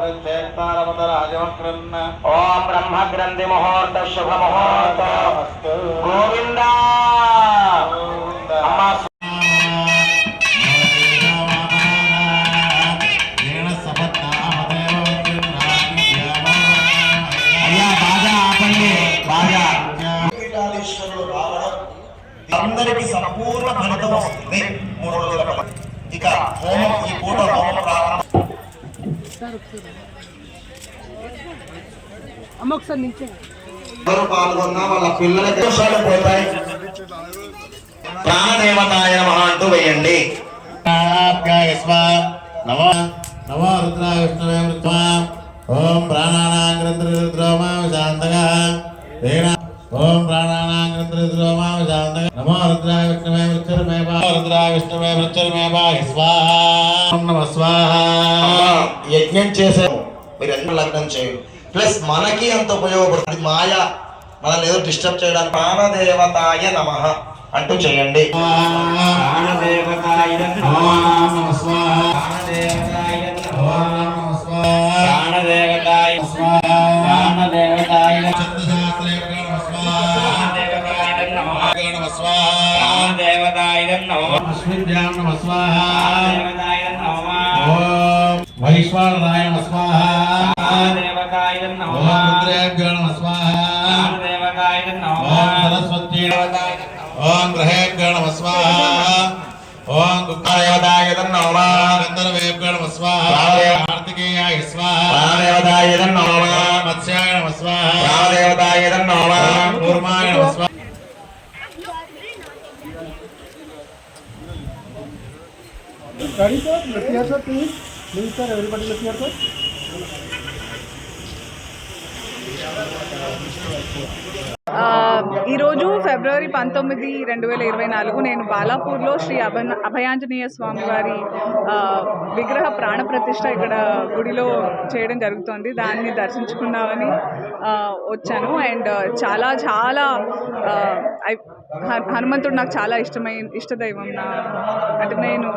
బ్రహ్మగ్రంథేత్తారమతరాజమగ్రన్న ఓం బ్రహ్మ గ్రంథి ముహూర్త శుభ ముహూర్త గోవింద అమ్మా అయ్యా బాగా ఆపండి బాగా పీఠాధీశ్వరులు రావడం అందరికి సంపూర్ణ ఫలితం వస్తుంది. మూడు రోజుల. ఇక హోమం ఈ పూట హోమం ప్రారంభం. ఎవరు పాల్గొన్నా వాళ్ళ పిల్లలకి దోషాలు పోతాయి. ప్రాణదేవతాయ నమః అంటూ వేయండి నమో రుద్రాయ ఓం ప్రాణానాం గ్రంథరుద్రోమా శాంతగా. తేన ఓం ప్రాణానాం గ్రంథరుద్రోమా శాంతగా నమో రుద్రాయ విష్ణువే మృత్యుర్మే భా రుద్రాయ విష్ణువే మృత్యుర్మే భాగి స్వాహ. ఓం నమ స్వాహ. అమ్మా, యజ్ఞం చేసే మీరు ఎంత లగ్నం చేయండి ప్లస్ మనకి అంత ఉపయోగపడుతుంది. మాయ. మనల్ని ఏదో డిస్టర్బ్ చేయడానికి ప్రాణదేవతాయ నమ అంటూ చేయండి. ప్రాణదేవతాయ నమ. అశ్విన్యాం నమ స్వాహ. ఓం వైశ్వానరాయ నమ స్వాహ. ఓం నమః. రుద్రేభ్యో నమ స్వాహ. ఓం నమః. సరస్వతీ ఓం గ్రహేభ్యో నమ స్వాహ. ఓం గుప్తాయోదాయ నమ. గంధర్వేభ్యో నమ స్వాహ. కార్తికేయాయ స్వాహ ప్రాణదేవతాయ నమ మత్స్యాయ నమ స్వాహ ప్రాణదేవతాయ నమ ఓం కూర్మాయ నమ స్వాహ Ready, sir? Look here, sir, please. Please, sir, everybody look here, sir. ఈరోజు ఫిబ్రవరి పంతొమ్మిది రెండు వేల ఇరవై నాలుగు నేను బాలాపూర్లో శ్రీ అభ అభయాంజనేయ స్వామి వారి విగ్రహ ప్రాణ ప్రతిష్ట ఇక్కడ గుడిలో చేయడం జరుగుతుంది దాన్ని దర్శించుకుందామని వచ్చాను అండ్ చాలా చాలా హనుమంతుడు నాకు చాలా ఇష్టమైన ఇష్టదైవం నా. అంటే నేను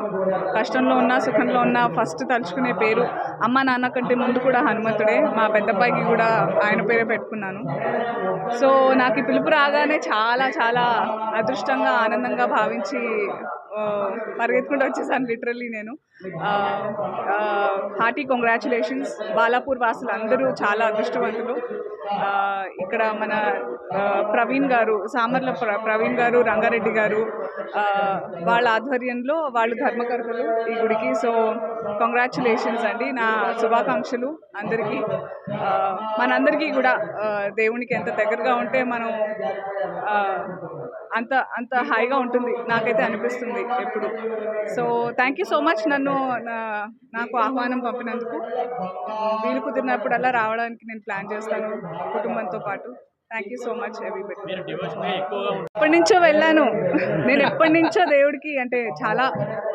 కష్టంలో ఉన్నా సుఖంలో ఉన్నా ఫస్ట్ తలుచుకునే పేరు అమ్మ నాన్న కంటే ముందు కూడా హనుమంతుడే. మా పెద్దబ్బాయికి కూడా ఆయన పేరే పెట్టుకున్నాను. సో నాకు ఈ పిలుపు రాగానే చాలా చాలా అదృష్టంగా ఆనందంగా భావించి పరిగెత్తుకుంటూ వచ్చేసాను లిటరల్లీ నేను. హార్టీ కంగ్రాచులేషన్స్ బాలాపూర్ వాసులు అందరూ చాలా అదృష్టవంతులు. ఇక్కడ మన ప్రవీణ్ గారు సామర్ల ప్ర- ప్రవీణ్ గారు రంగారెడ్డి గారు వాళ్ళ ఆధ్వర్యంలో వాళ్ళు ధర్మకర్తలు ఈ గుడికి. సో కంగ్రాచులేషన్స్ అండి. నా శుభాకాంక్షలు అందరికీ. మనందరికీ కూడా దేవునికి ఎంత దగ్గరగా ఉంటే మనం అంత అంత హాయిగా ఉంటుంది. నాకైతే అనిపిస్తుంది ఎప్పుడు. So thank you so much నన్ను నా- నాకు ఆహ్వానం పంపినందుకు. వీలు కుదిరినప్పుడల్లా రావడానికి నేను ప్లాన్ చేస్తాను కుటుంబంతో పాటు. థ్యాంక్ యూ సో మచ్ ఎప్పటి నుంచో వెళ్ళాను. నేను ఎప్పటి నుంచో దేవుడికి అంటే చాలా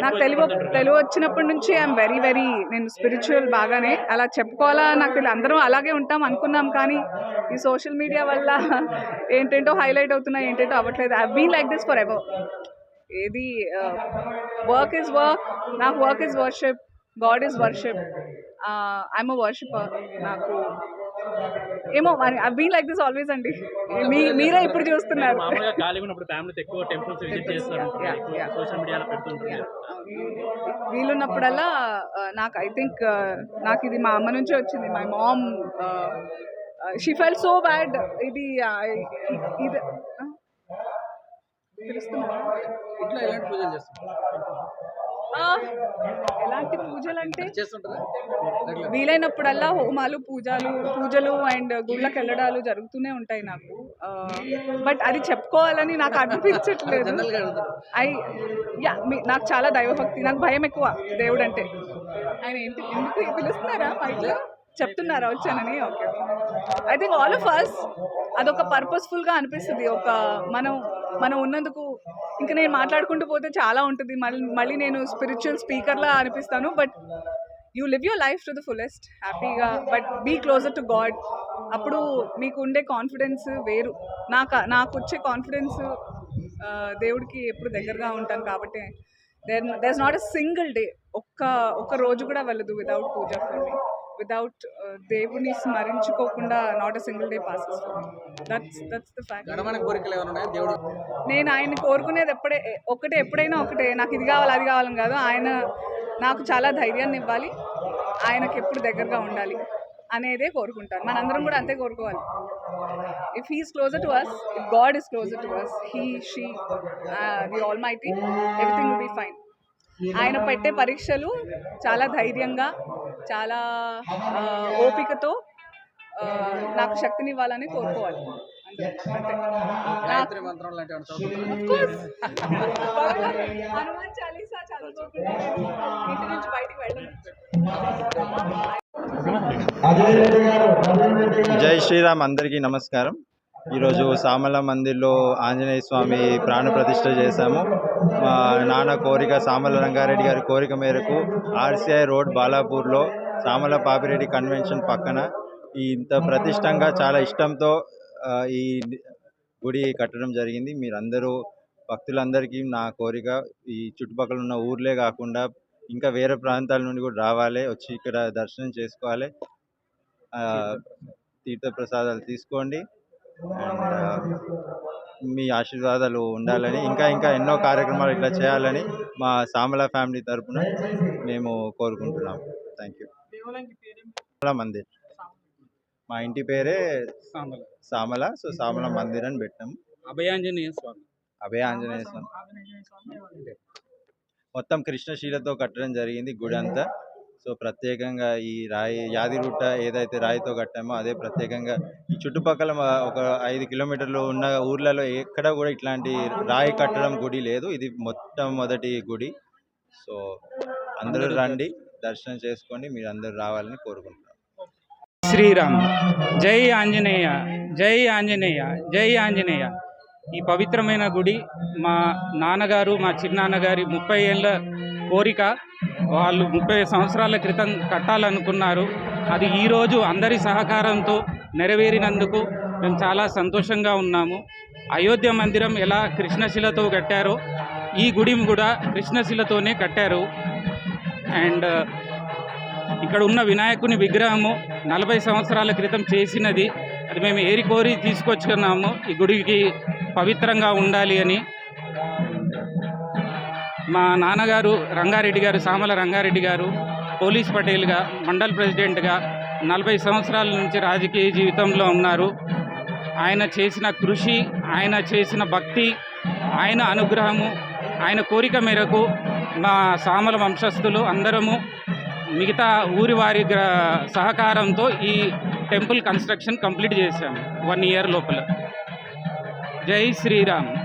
నాకు తెలివి తెలివి వచ్చినప్పటి నుంచి ఐఎమ్ వెరీ వెరీ నేను స్పిరిచువల్ బాగానే. అలా చెప్పుకోవాలా నాకు తెలియదు. అందరం అలాగే ఉంటాం అనుకున్నాం కానీ ఈ సోషల్ మీడియా వల్ల ఏంటేంటో హైలైట్ అవుతున్నాయి ఏంటేంటో అవ్వట్లేదు. I been like this forever ఏది వర్క్ ఇస్ వర్క్ నాకు work is worship God is worship I'm a worshipper నాకు ఏమో మరి I been like this always అండి. మీ మీరే ఇప్పుడు చూస్తున్నారు. మామూలుగా ఖాళీగా ఉన్నప్పుడు ఫ్యామిలీతో ఎక్కువ టెంపుల్స్ విజిట్ చేస్తారు. Yeah, yeah. సోషల్ మీడియాలో పెడుతుంటారు. వీలున్నప్పుడల్లా ఆ, నాకు ఐ థింక్ నాకు ఇది మా అమ్మ నుంచే వచ్చింది. My mom she fell so bad ఇది ఇ- ఇది? ఇంట్లో ఎలాంటి పూజలు చేస్తారు? ఆ, ఎలాంటి పూజలు అంటే వీలైనప్పుడల్లా హోమాలు పూజలు పూజలు అండ్ గుళ్ళకి వెళ్ళడాలు జరుగుతూనే ఉంటాయి నాకు. బట్ అది చెప్పుకోవాలని నాకు అనిపించట్లేదు. ఐ యా నాకు చాలా దైవభక్తి నాకు భయం ఎక్కువ దేవుడు అంటే ఆయన ఏంటి ఎందుకు పిలుస్తున్నారా చెప్తున్నారా వచ్చానని okay. I think all of us అదొక పర్పస్ఫుల్గా అనిపిస్తుంది. ఒక మనం మనం ఉన్నందుకు ఇంకా నేను మాట్లాడుకుంటూ పోతే చాలా ఉంటుంది. మళ్ళీ మళ్ళీ నేను స్పిరిచువల్ స్పీకర్లా అనిపిస్తాను. But you live your life to the fullest హ్యాపీగా but be closer to God అప్పుడు మీకు ఉండే కాన్ఫిడెన్స్ వేరు. నాకు నాకు వచ్చే కాన్ఫిడెన్స్ దేవుడికి ఎప్పుడు దగ్గరగా ఉంటాను కాబట్టి then there not a single day ఒక్క ఒక్క రోజు కూడా వెళ్ళదు without puja for me without దేవుని స్మరించుకోకుండా not a single day passes that's that's the fact కోరికలు ఏమైనా దేవుడు నేను ఆయన కోరుకునేది ఎప్పుడే ఒకటే ఎప్పుడైనా ఒకటే. నాకు ఇది కావాలి అది కావాలని కాదు. ఆయన నాకు చాలా ధైర్యాన్ని ఇవ్వాలి. ఆయనకి ఎప్పుడు దగ్గరగా ఉండాలి అనేదే కోరుకుంటాను. మనందరం కూడా అంతే కోరుకోవాలి. If he's closer to us if God is closer to us he she the almighty everything will be fine ఆయన పెట్టే పరీక్షలు చాలా ధైర్యంగా చాలా ఓపికతో నాకు కోరుకోవాలి. హనుమాన్ చాలీసా చదువుకుంటే ఇంటి నుంచి బయటికి వెళ్ళను. జై శ్రీరామ్ అందరికీ నమస్కారం. ఈరోజు సామల మందిర్లో ఆంజనేయ స్వామి ప్రాణప్రతిష్ఠ చేశాము. మా నాన్న కోరిక సామల రంగారెడ్డి గారి కోరిక మేరకు ఆర్సీఐ రోడ్ బాలాపూర్లో సామల పాపిరెడ్డి కన్వెన్షన్ పక్కన ఇంత ప్రతిష్టంగా చాలా ఇష్టంతో ఈ గుడి కట్టడం జరిగింది. మీరందరూ భక్తులందరికీ నా కోరిక ఈ చుట్టుపక్కల ఉన్న ఊర్లే కాకుండా ఇంకా వేరే ప్రాంతాల నుండి కూడా రావాలి వచ్చి ఇక్కడ దర్శనం చేసుకోవాలి. తీర్థప్రసాదాలు తీసుకోండి. మీ ఆశీర్వాదాలు ఉండాలని ఇంకా ఇంకా ఎన్నో కార్యక్రమాలు ఇట్లా చేయాలని మా సామల ఫ్యామిలీ తరపున మేము కోరుకుంటున్నాం థ్యాంక్ యూ మందిర్. మా ఇంటి పేరే సామల. సో సామల మందిర్ అని పెట్టాము. అభయాంజనేయ స్వామి. అభయ ఆంజనేయ స్వామి. మొత్తం కృష్ణశీలతో కట్టడం జరిగింది గుడి అంతా. సో ప్రత్యేకంగా ఈ రాయి యాదిగుట్ట ఏదైతే రాయితో కట్టామో అదే ప్రత్యేకంగా ఈ చుట్టుపక్కల ఒక ఐదు కిలోమీటర్లు ఉన్న ఊర్లలో ఎక్కడ కూడా ఇట్లాంటి రాయి కట్టడం గుడి లేదు. ఇది మొత్తం మొదటి గుడి. సో అందరూ రండి దర్శనం చేసుకోండి మీరు అందరూ రావాలని కోరుకుంటున్నాను శ్రీరామ్ జై ఆంజనేయ జై ఆంజనేయ జై ఆంజనేయ. ఈ పవిత్రమైన గుడి మా నాన్నగారు మా చిన్నాన్నగారి ముప్పై ఏళ్ళ కోరిక. వాళ్ళు ముప్పై సంవత్సరాల క్రితం కట్టాలనుకున్నారు. అది ఈరోజు అందరి సహకారంతో నెరవేరినందుకు మేము చాలా సంతోషంగా ఉన్నాము. అయోధ్య మందిరం ఎలా కృష్ణశిలతో కట్టారో ఈ గుడి కూడా కృష్ణశిలతోనే కట్టారు. అండ్ ఇక్కడ ఉన్న వినాయకుని విగ్రహము నలభై సంవత్సరాల క్రితం చేసినది. అది మేము ఏరి కోరి తీసుకొచ్చుకున్నాము. ఈ గుడికి పవిత్రంగా ఉండాలి అని. మా నాన్నగారు రంగారెడ్డి గారు సామల రంగారెడ్డి గారు పోలీస్ పటేల్గా మండల్ ప్రెసిడెంట్గా నలభై సంవత్సరాల నుంచి రాజకీయ జీవితంలో ఉన్నారు. ఆయన చేసిన కృషి ఆయన చేసిన భక్తి ఆయన అనుగ్రహము ఆయన కోరిక మేరకు మా సామల వంశస్థులు అందరము మిగతా ఊరి వారి సహకారంతో ఈ టెంపుల్ కన్స్ట్రక్షన్ కంప్లీట్ చేశాము వన్ ఇయర్ లోపల. జై శ్రీరామ్.